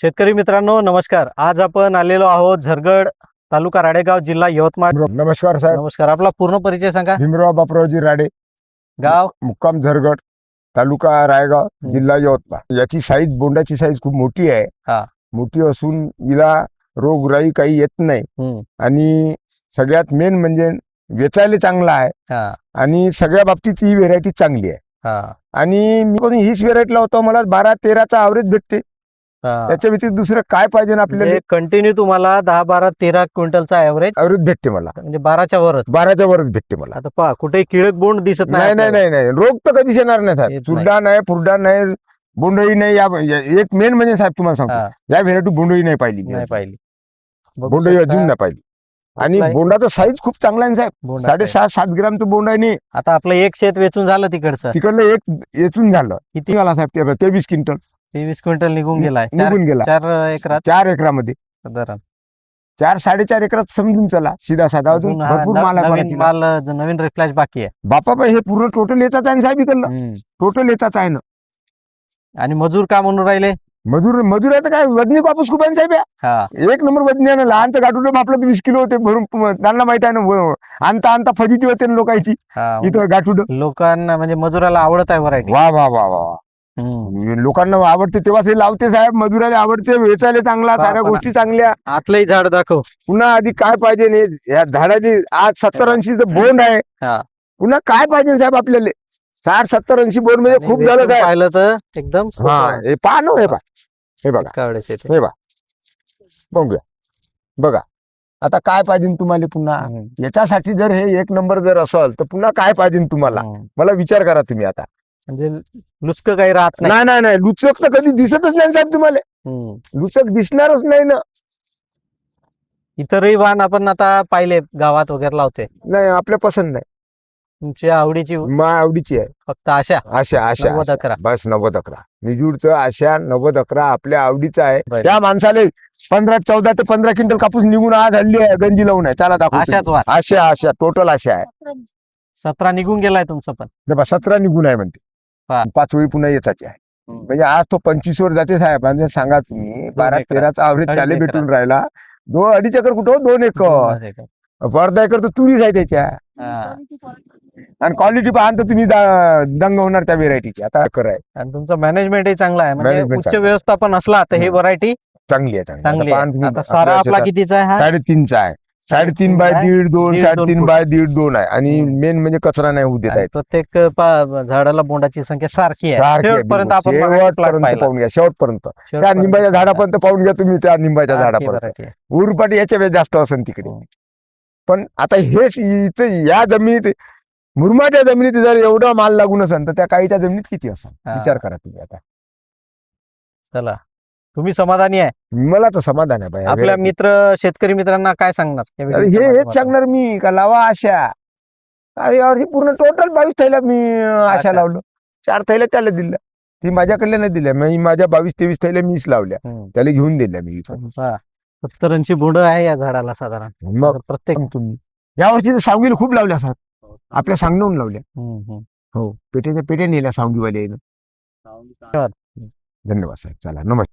शेतकरी मित्रांनो नमस्कार. आज आपण आलेलो आहोत झरगड तालुका राडेगाव जिल्हा यवतमाळ. नमस्कार साहेब. नमस्कार. आपला पूर्ण परिचय सांगा. भीमराव बापरावजी राडे. गाव? मुक्काम झरगड तालुका रायगाव जिल्हा यवतमाळ. याची साईज बोंडाची साईज खूप मोठी हा. आहे मोठी असून हिला रोगराई काही येत नाही. हम्म, आणि सगळ्यात मेन म्हणजे वेचायला चांगला आहे. हा, आणि सगळ्या बाबतीत ही व्हेरायटी चांगली आहे. हा, आणि मी पण हीच व्हेरायटी लावतो मला बारा तेराचा ॲव्हरेज भेटते. त्याच्या व्यतिरिक्त दुसरं काय पाहिजे ना आपल्याला? म्हणजे कंटिन्यू तुम्हाला दहा बारा तेरा क्विंटलचा ऍव्हरेज ॲव्हरेज भेटते मला. म्हणजे बाराच्या वरच. बाराच्या वरच भेटते मला. आता पहा कुठे किळक बोंड दिसत नाही नाही. नाही नाही रोग तर कधीच येणार नाही साहेब. चुरडा नाही फुरडा नाही बोंडही नाही. या एक मेन म्हणजे साहेब तुम्हाला सांगतो. या व्हेरायटी बोंडही नाही पाहिली नाही. पाहिली. बोंडही अजून नाही पाहिली. आणि बोंडाचा साईज खूप चांगला आहे साहेब. साडेसहा सात ग्रामचं बोंड आहे. आता आपलं एक शेत वेचून झालं तिकडचं. तिकडलं एक येचून झालं. किती? झाला साहेब? ते तेवीस क्विंटल. तेवीस क्विंटल निघून गेलाय. चार निघून गेला. चार एकरात? चार एकरामध्ये. साधारण चार साडेचार एकरात समजून चला. सीधा साधा अजून अजून हा भरपूर न- माल आहे नवीन पराठीला. माल नवीन रिफ्लॅश बाकी आहे. बापा पण हे पूर्ण टोटल येचाच आहे ना साहेब इकडलं हम्म. टोटल येचाच आहे ना. आणि मजूर का म्हणून राहिले? मजूर मजूर आहे तर काय वजनी कापूस खूप आहे ना साहेब या. हा. एक नंबर वजनी आहे ना. लहानचं गाठुडं आपलं तर वीस किलो होते भरून. प- त्यांना माहीत आहे ना व- आणता आणता फजिती होते ना लोकांची. हा. इथं गाठुडं लोकांना म्हणजे मजुराला आवडत आहे व्हरायटी वा वा वा वा. लोकांना आवडते तेव्हाच हे लावते साहेब मजुराला आवडते वेचायला चांगला हा, साऱ्या गोष्टी चांगल्या. आतलंही झाड दाखव. पुन्हा आधी काय पाहिजे नाही या झाडाची आज सत्तर ऐंशीचं बोंड आहे. हा. पुन्हा काय पाहिजे साहेब आपल्याला? साठ सत्तर ऐंशी बोंड म्हणजे खूप झालं साहेब. पाहिलं तर एकदम हा. हे पहा ना हे पहा. हे बघा. येते बघूया. बघा. आता काय पाहिजे तुम्हाला पुन्हा? याच्यासाठी जर हे एक नंबर जर असल तर पुन्हा काय पाहिजे तुम्हाला. मला विचार करा तुम्ही आता. म्हणजे लुचक काही राहत नाही. नाही नाही नाही. लुचक तर कधी दिसतच नाही साहेब तुम्हाला. हम्म. लुचक दिसणारच नाही ना. इतरही वाहन आपण आता पाहिले गावात वगैरे लावते. नाही आपल्या पसंत नाही. तुमच्या आवडीची मा आवडीची आहे. फक्त आशा. आशा आशा नव्वद आशा. अकरा. बस नव्वद अकरा. निजूडचं आशा नव्वद अकरा. आपल्या आवडीचं आहे. बरं. त्या माणसाले पंधरा चौदा ते पंधरा क्विंटल कापूस निघून आज हल्ली आहे गंजी लावून आहे. त्याला दाखव आशाच वाहन. आशा आशा. टोटल आशा आहे. सतरा निघून गेलाय तुमचं पण. सतरा निघून आहे म्हणते. पाच वेळी पुन्हा येताच आहे म्हणजे आज तो पंचवीस वर जाते साहेब आणि सांगा तुम्ही बारा एकरात. तेराचा आवरेज अडीच त्याला एकरात. भेटून राहिला दोन अडीच एकर कुठं हो? दोन एकर दोन एकर. अर्धा एकर तर तुरीच आहे त्याच्या हा. आणि क्वालिटी पाहन तर तुम्ही दा- दंग होणार त्या व्हेरायटीची आता एकर आहे आणि तुमचं मॅनेजमेंटही चांगलं आहे म्हणजे Management उच्च चांगलं. व्यवस्थापन असला तर हे हम्म. व्हरायटी चांगली आहे चांगली आहे आता सारा आपला कितीचा आहे हा साडेतीनचा आहे साडेतीन बाय बाय दीड दोन दीड, दोन साडेतीन फूट. बाय दीड दोन आहे आणि हम्म. मेन म्हणजे कचरा नाही होऊ देत आणि आहेत प्रत्येक पा- झाडाला बोंडाची संख्या सारखी आहे सारखी आहे शेवटपर्यंत बिलकुल. आपण मगाशी plot शेवटपर्यंत पाहिला. पाहून घ्या शेवटपर्यंत त्या शेवटपर्यंत निंबाच्या. झाडापर्यंत पाहून घ्या तुम्ही त्या निंबाच्या सारखी झाडापर्यंत variety आहे. उरपाटी याच्या वेळेस जास्त असेल तिकडे हम्म. पण आता हेच इथं या जमिनीत मुरमाच्या जमिनीत जर एवढा माल लागून असेल तर त्या काहीच्या जमिनीत किती असेल हा. विचार करा तुम्ही आता चला तुम्ही समाधानी आहे? मला तर समाधान आहे आपल्या. मित्र शेतकरी मित्रांना काय सांगणार? अरे हे हेच? सांगणार मी का लावा आशा. अरे यावर्षी पूर्ण टोटल बावीस थैल्या मी अं, आशा आशा. लावलं. चार थैल्या त्याला दिल्या. ती माझ्याकडल्या नाही दिल्या. मी माझ्या बावीस तेवीस थैल्या मीच लावल्या. हम्म. त्याला घेऊन दिल्या मी इथं पहा, सत्तर ऐंशी बोंड आहे या झाडाला साधारण. मग? तर प्रत्येक तुम्ही. यावर्षी तर सावंगीला खूप लावल्या सर. आपल्या सांगून लावल्या. हम्म, हम्म. हो. पेट्याच्या पेट्या नेल्या धन्यवाद. धन्यवाद साहेब चला नमस्कार.